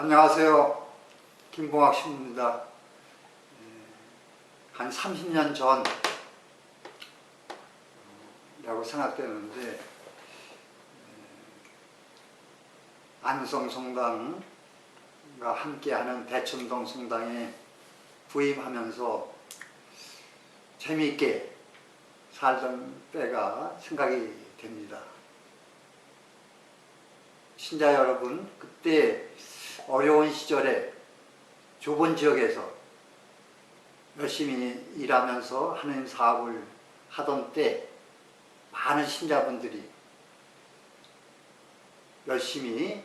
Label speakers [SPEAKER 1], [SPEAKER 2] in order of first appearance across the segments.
[SPEAKER 1] 안녕하세요. 김봉학 씨입니다. 한 30년 전이라고 생각되는데 안성 성당과 함께하는 대천동 성당에 부임하면서 재미있게 살던 때가 생각이 됩니다. 신자 여러분, 그때 어려운 시절에 좁은 지역에서 열심히 일하면서 하는 사업을 하던 때 많은 신자분들이 열심히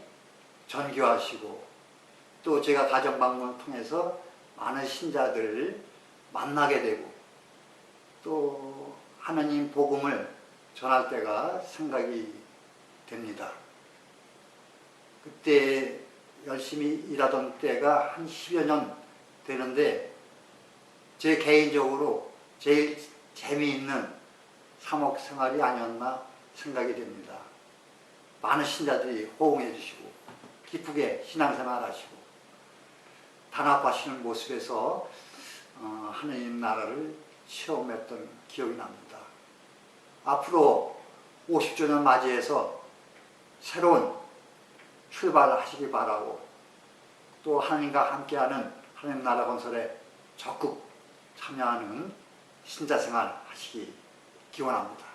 [SPEAKER 1] 전교하시고 또 제가 가정 방문을 통해서 많은 신자들을 만나게 되고 또 하나님 복음을 전할 때가 생각이 됩니다. 그때 열심히 일하던 때가 한 10여 년 되는데 제 개인적으로 제일 재미있는 사목 생활이 아니었나 생각이 됩니다. 많은 신자들이 호응해 주시고 기쁘게 신앙생활 하시고 단합하시는 모습에서 어, 하나님 나라를 체험했던 기억이 납니다. 앞으로 50주년 맞이해서 새로운 출발하시기 바라고 또 하나님과 함께하는 하나님 나라 건설에 적극 참여하는 신자 생활 하시기 기원합니다.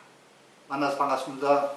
[SPEAKER 1] 만나서 반갑습니다.